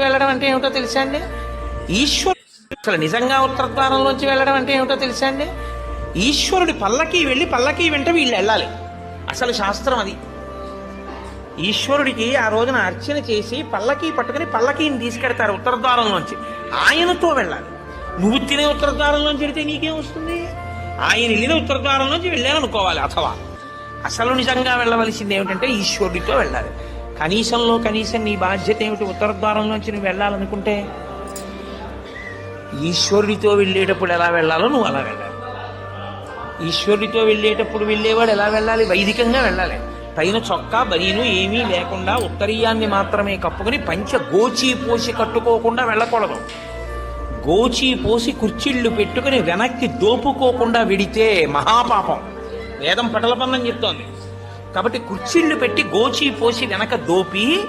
వెళ్ళడం అంటే ఏమిటో తెలుసా అండి? ఈశ్వరుడు అసలు నిజంగా ఉత్తర ద్వారంలోంచి వెళ్ళడం అంటే ఏమిటో తెలుసా అండి? ఈశ్వరుడి పల్లకి వెళ్ళి పల్లకి వెంట వీళ్ళు వెళ్ళాలి. అసలు శాస్త్రం అది. ఈశ్వరుడికి ఆ రోజున అర్చన చేసి పల్లకి పట్టుకుని పల్లకీని తీసుకెడతారు ఉత్తర ద్వారంలోంచి. ఆయనతో వెళ్ళాలి. నువ్వు తినే ఉత్తర ద్వారంలోంచి వెళితే నీకేం వస్తుంది? ఆయన వెళ్ళిన ఉత్తర ద్వారంలోంచి వెళ్ళాలనుకోవాలి అథవా. అసలు నిజంగా వెళ్ళవలసింది ఏమిటంటే ఈశ్వరుడితో వెళ్ళాలి. కనీసంలో కనీసం నీ బాధ్యత ఏమిటి? ఉత్తరద్వారంలోంచి నువ్వు వెళ్ళాలనుకుంటే ఈశ్వరుడితో వెళ్ళేటప్పుడు ఎలా వెళ్ళాలో నువ్వు అలా వెళ్ళాలి. ఈశ్వరుడితో వెళ్ళేటప్పుడు వెళ్ళేవాడు ఎలా వెళ్ళాలి? వైదికంగా వెళ్ళాలి. పైన చొక్కా బనీను ఏమీ లేకుండా ఉత్తరీయాన్ని మాత్రమే కప్పుకొని పంచ గోచి పోసి కట్టుకోకుండా వెళ్ళకూడదు. గోచి పోసి కుర్చీళ్ళు పెట్టుకుని వెనక్కి దోపుకోకుండా విడితే మహాపాపం. వేదం పటలపన్నం చెప్తోంది. కాబట్టి కుర్చీళ్ళు పెట్టి గోచి పోసి వెనక దోపి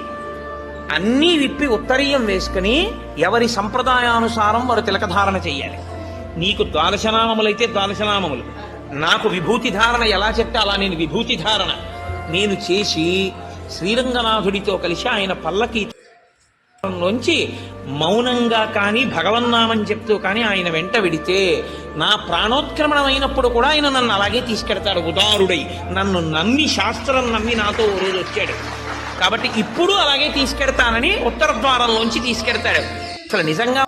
అన్నీ విప్పి ఉత్తరీయం వేసుకుని ఎవరి సంప్రదాయానుసారం వారు తిలకధారణ చేయాలి. నీకు ద్వాదశనామములైతే ద్వాదశనామములు. నాకు విభూతి ధారణ ఎలా చెప్తే అలా నేను విభూతి ధారణ. నేను చేసి శ్రీరంగనాథుడితో కలిసి ఆయన పల్లకి నుంచి మౌనంగా కానీ భగవన్నామని చెప్తూ కానీ ఆయన వెంట విడితే నా ప్రాణోత్క్రమణం అయినప్పుడు కూడా ఆయన నన్ను అలాగే తీసుకెడతాడు ఉదారుడై. నన్ను నమ్మి శాస్త్రం నమ్మి నాతో ఓ రోజు వచ్చాడు. కాబట్టి ఇప్పుడు అలాగే తీసుకెడతానని ఉత్తర ద్వారంలోంచి తీసుకెడతాడు. అసలు నిజంగా